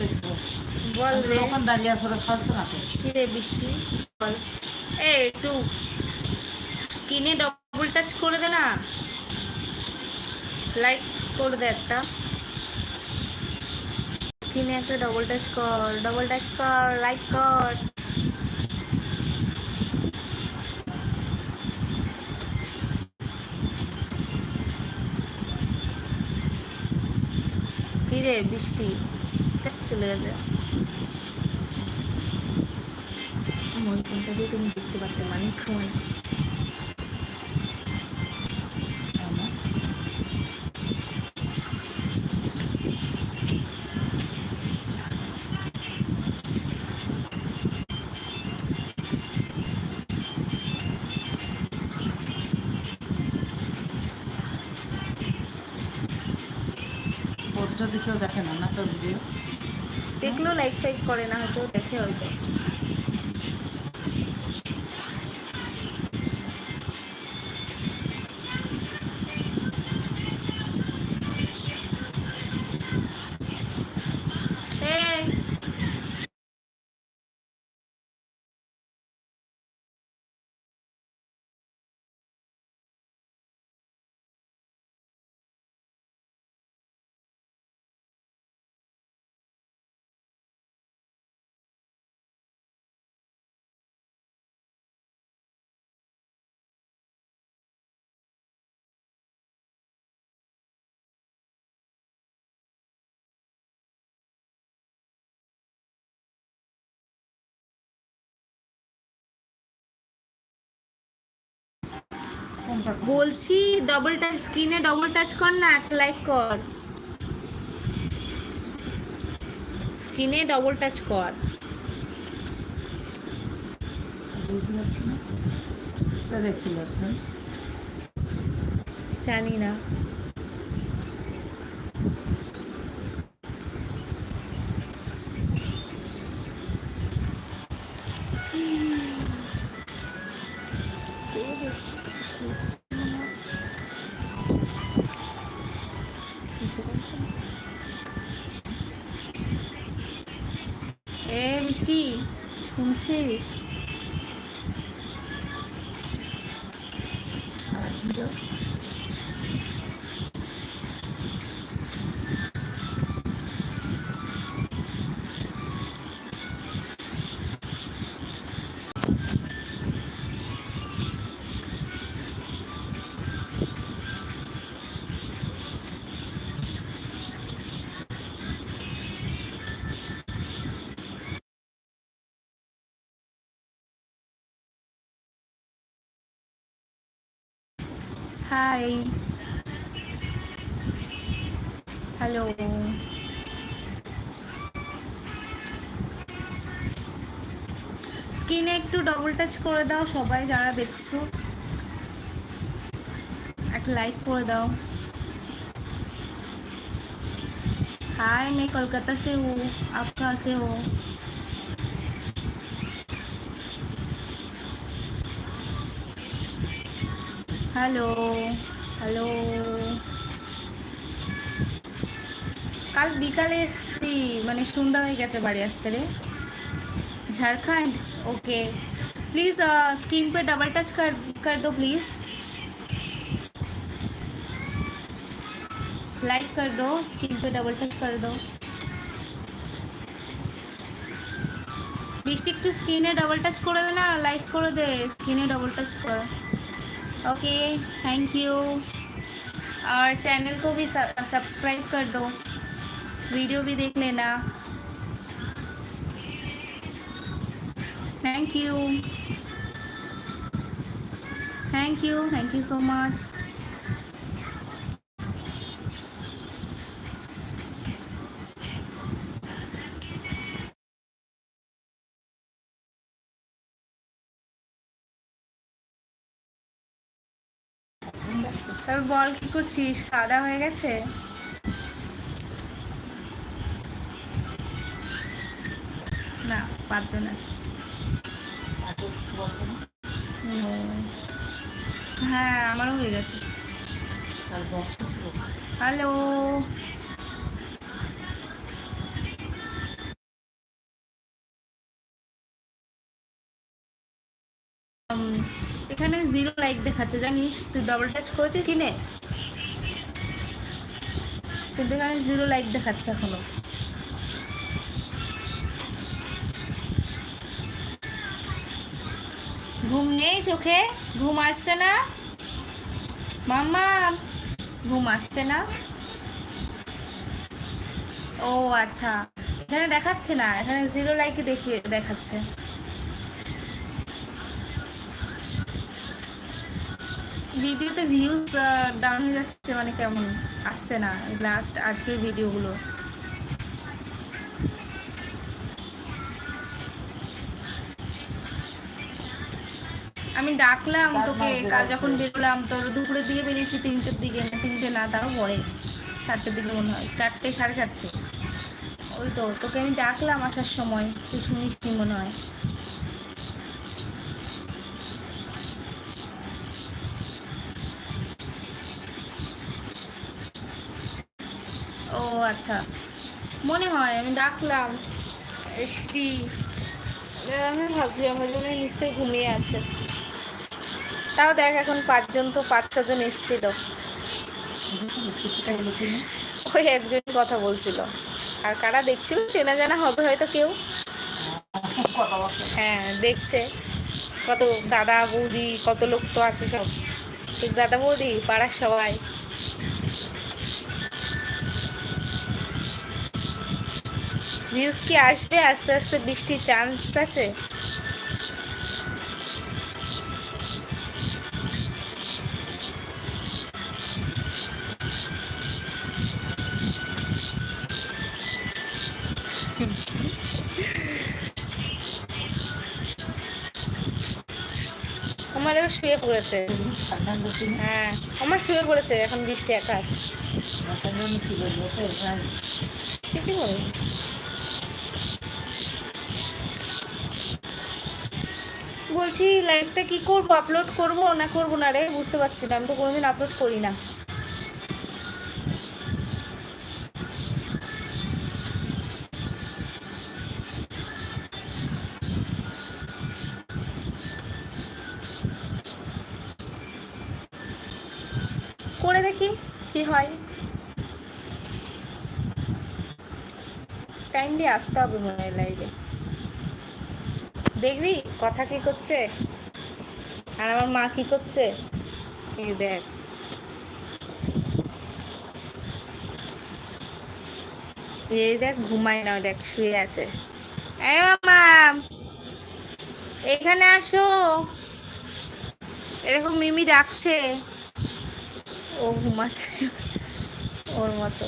দেখতে বল রে। ওখান দাঁড়িয়ে আছে ওরা সরছে না তো। কি রে বৃষ্টি? বল। এ একটু স্কিনে ডবল টাচ করে দে না। লাইক করে দে একটা। স্কিনে একটা ডবল টাচ কর ডবল টাচ কর লাইক কর। রে বৃষ্টি? চলে গেছে। ওই কোনটা দিয়ে তুমি দেখতে পারতে অনেকক্ষণ পোস্টটা দেখেও দেখে না না তোর ভিডিও দেখল লাইক ফাইক করে না হয়তো দেখে হয়তো। বলছি ডবল টাচ স্ক্রিনে ডবল টাচ কর না একটা লাইক কর। স্ক্রিনে ডবল টাচ কর। বুঝতে পারছি না। দেখছি জানি না। হাই হ্যালো স্ক্রিনে একটু ডবল টাচ করে দাও সবাই যারা দেখছো একটা লাইক করে দাও हाय मैं कोलकाता से हूँ आप कहाँ से हो হ্যালো হ্যালো কাল বিকালে এসছি মানে সন্ধ্যা হয়ে গেছে বাড়ি আসতে রে झारखंड ओके प्लीज़ स्क्रीन पे डबल टच कर कर दो प्लीज़ लाइक कर दो स्क्रीन पे डबल टच कर दो বৃষ্টি একটু স্ক্রিনে ডবল টাচ করে দে না লাইক করে দে স্ক্রিনে डबल टच कर ओके थैंक यू और चैनल को भी सब्सक्राइब कर दो। वीडियो भी देख लेना। Thank you thank you thank you so much বল, কি করছিস? কাদা হয়ে গেছে? না, পাঁচজন আছে। হ্যাঁ আমারও হয়ে গেছে। হ্যালো। Um... এখানে জিরো লাইক দেখাচ্ছে, জানিস? তুই ডবল টাচ করেছিস কিনে? কিন্তু এখানে জিরো লাইক দেখাচ্ছে এখনও। ঘুম নেই চোখে? ঘুম আসছে না? মামা ঘুম আসছে না? ও আচ্ছা এখানে দেখাচ্ছে না, এখানে জিরো লাইকে দেখিয়ে, দেখাচ্ছে। ভিডিওতে ভিউজ ডাউন হয়ে যাচ্ছে মানে কেমন? আসছে না লাস্ট আজকের ভিডিওগুলো। আমি ডাকলাম তোকে কাল যখন বেরোলাম তোর দুপুরের দিকে বেরিয়েছি তিনটের দিকে না তিনটে না তারও পরে। চারটের দিকে মনে হয় চারটে সাড়ে চারটে। ওই তো তোকে আমি ডাকলাম আসার সময় তুই শুনিস মনে হয় ও আচ্ছা। মনে হয় আমি ডাকলাম। এসটি আমি ভাবছি আমার জন্য নিশ্চয়ই ঘুমিয়ে আছে। তাও দেখ এখন পাঁচজন তো পাঁচ ছজন এসছিল। ওই একজন কথা বলছিল। আর কারা দেখছিল চেনা জানা হবে হয়তো কেউ। হ্যাঁ দেখছে। কত দাদা বৌদি কত লোক তো আছে সব। সেই দাদা বৌদি পাড়ার সবাই। ভিউজ কি আসবে? আস্তে আস্তে বৃষ্টির চান্স আছে? আমার দেখো শুয়ে পড়েছে। হ্যাঁ আমার শুয়ে পড়েছে এখন বৃষ্টি একা আছে। কি বলব বলছি লাইভটা কি করব? আপলোড করব না করব না রে? বুঝতে পারছি না। আমি তো কোনোদিন আপলোড করি না। করে দেখি কি হয়। টাইম দিয়ে আসতে হবে মনে হয় লাইভে দেখবি, কথা কি করছে? আর আমার মা কি করছে? এই দেখ। এই দেখ, ঘুমায় না দেখ, শুয়ে আছে। মামা এখানে আসো। এরকম মিমি ডাকছে। ও ঘুমাচ্ছে। ওর মতো।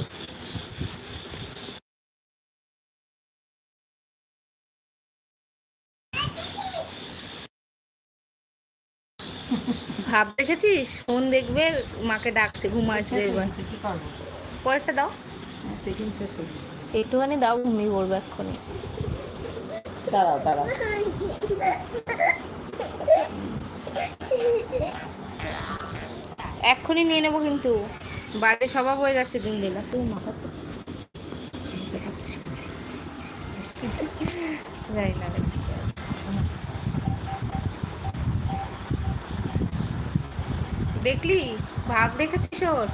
ভাব দেখেছিস? ফোন দেখবে, মাকে ডাকছে ঘুমাচ্ছে এবার। কি করব পরেরটা দাও। গেছে একটুখানি দাও, ঘুমিয়ে পড়বে এক্ষুনি। দাঁড়াও দাঁড়াও। এক্ষুনি নিয়ে নেব কিন্তু। বাইরে স্বভাব হয়ে যাচ্ছে দিন দিন। তুই মাথা তো জানি না রে। দেখলি? ভাব দেখেছিস ওর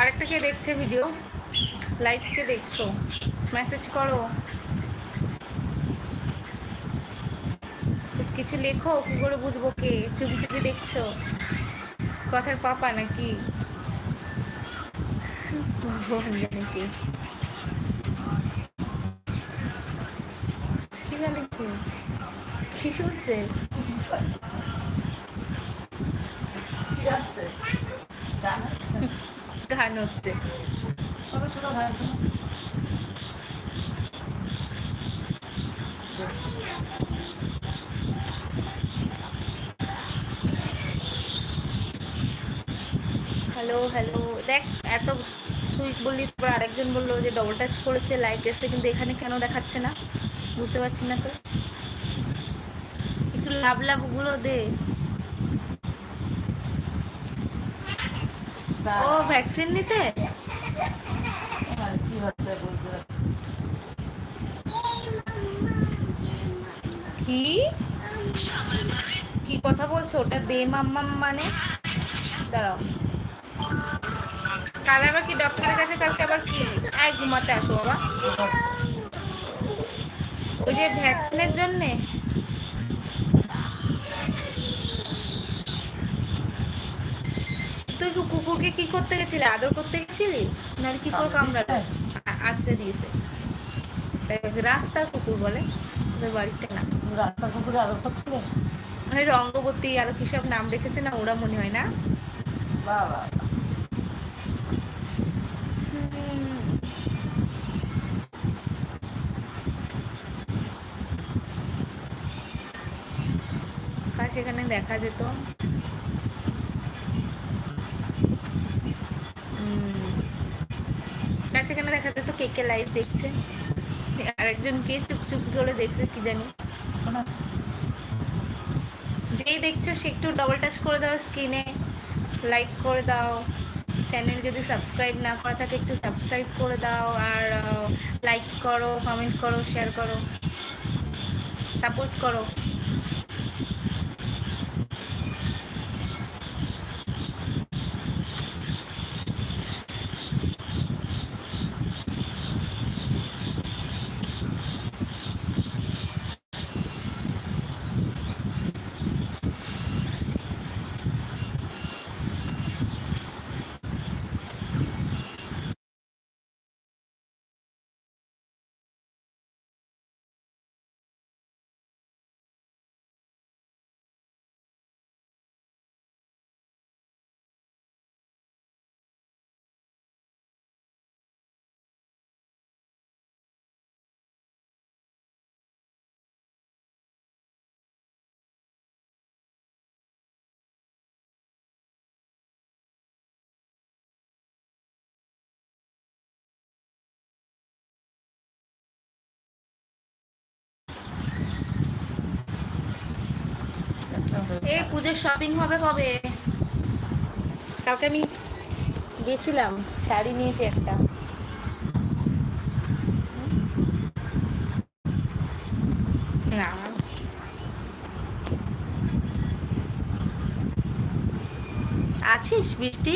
আরেকটা কে দেখছে ভিডিও লাইভ কে দেখছ? মেসেজ করো। কিছু লেখো কি করে বুঝব কে? চুপি চুপি দেখছ? কথার পাপা নাকি? কি। শুনছে? যাচ্ছে। জানাচ্ছে গান হচ্ছে হ্যালো দেখ, এত তুই বললি, তারপর আরেকজন বলল যে ডবল টাচ করেছে লাইক এসে কিন্তু এখানে কেন দেখাচ্ছে না? বুঝতে পারছি না তো। একটু লাভ লাভগুলো দে। ও ভ্যাকসিন নিতে? কি? কি কথা বলছো? ওটা দে মাম্মাম মানে? দাঁড়াও। কাল আবার কি ডক্টরের কাছে কালকে আবার কি? এক ঘুমাতে আসো বাবা। ওই যে ভ্যাকসিনের জন্যে? তুই কুকুরকে কি করতে গেছিলি? আদর করতে গেছিলি? না কি করে কামড়াতে আছড়ে দিয়েছে। তাই রাস্তার কুকুর বলে। তোদের বাড়িতে না। রাস্তার কুকুরে আদর করছিলে ওই রঙ্গবতী আরও কি সব নাম রেখেছে না ওরা মনে হয় না? বাবা কার সেখানে দেখা যেত। কার সেখানে দেখা যেত কে কে লাইভ দেখছে। আরেকজন কে চুপ চুপ করে দেখছে, কি জানি। যেই দেখছ সে একটু ডবল টাচ করে দাও স্ক্রিনে লাইক করে দাও। চ্যানেল যদি সাবস্ক্রাইব না করা থাকে একটু সাবস্ক্রাইব করে দাও আর লাইক করো কমেন্ট করো শেয়ার করো। সাপোর্ট করো। এই পুজোর শপিং হবে কবে? কালকে আমি গেছিলাম শাড়ি নিয়েছি একটা। না। আছিস বৃষ্টি?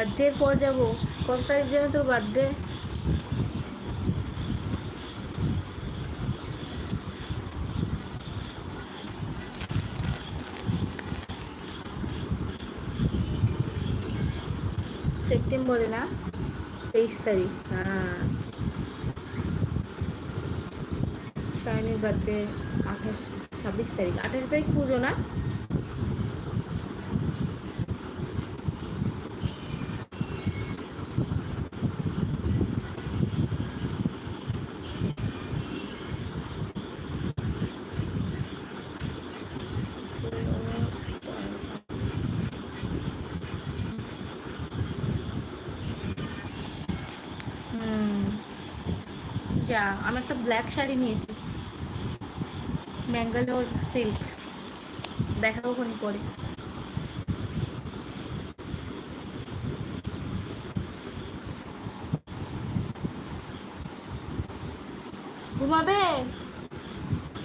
বার্থডের পর যাব। কত তারিখ যাবে তোর বার্থডে? সেপ্টেম্বরে না? তেইশ তারিখ হ্যাঁ। সায়নের বার্থডে আঠাশ, ছাব্বিশ তারিখ। আঠাশ তারিখ পুজো না? যা আমি একটা ব্ল্যাক শাড়ি নিয়েছি। ব্যাঙ্গালোর সিল্ক দেখাবো কোন পরে। ঘুমাবে?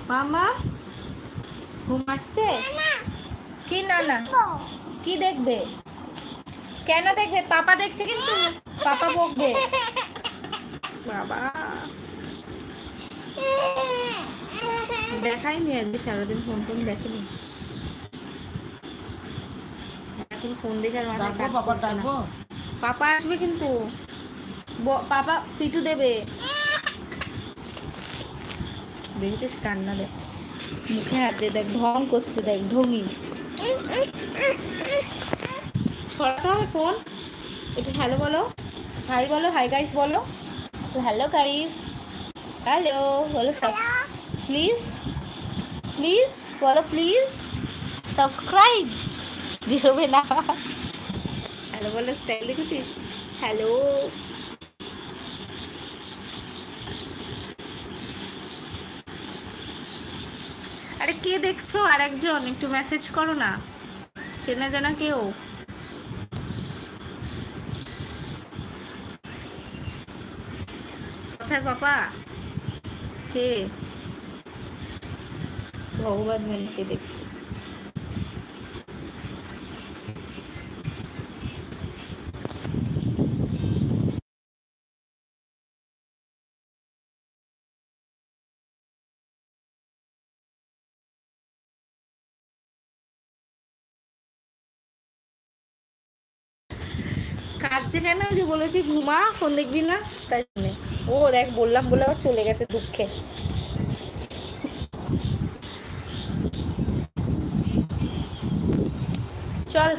মামা ঘুম আসছে? কি না না কি দেখবে? কেন দেখবে? পাপা দেখছে কিন্তু। পাপা বকবে। বাবা। দেখাইনি আজকে সারাদিন ফোন টোন দেখেনি। এখন ফোন দেখে আর মাথায় ডাকবো কাজ করছে না। পাপা আসবে কিন্তু। পাপা পিটু দেবে। দেখেছিস কান্না দেখ। মুখে হাত দিয়ে দেখ ঢং করছে দেখ ঢঙ্গি সরাতে হবে ফোন একটু হ্যালো বলো। হাই বলো হাই গাইস বলো। হ্যালো গাইস হ্যালো বলো সব। প্লিজ প্লিজ বলো প্লিজ সাবস্ক্রাইব বেরোবে না। হ্যালো বলো স্টাইল দেখেছিস? হ্যালো আরে কে দেখছ? আর একজন একটু মেসেজ করো না। চেনা জানা কেউ? কোথায় পাপা কে? ভগবান জানে কে দেখছে কাঁদছে কেন? যে বলেছি ঘুমা, ফোন দেখবি না? তাই জন্যে। ও দেখ, বললাম বলে আবার চলে গেছে দুঃখে। চল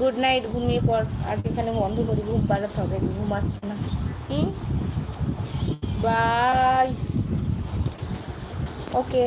গুড নাইট ঘুমিয়ে পর আর এখানে বন্ধ করি, ঘুম পালাতে হবে, ঘুমাচ্ছে না। হুম? Bye okay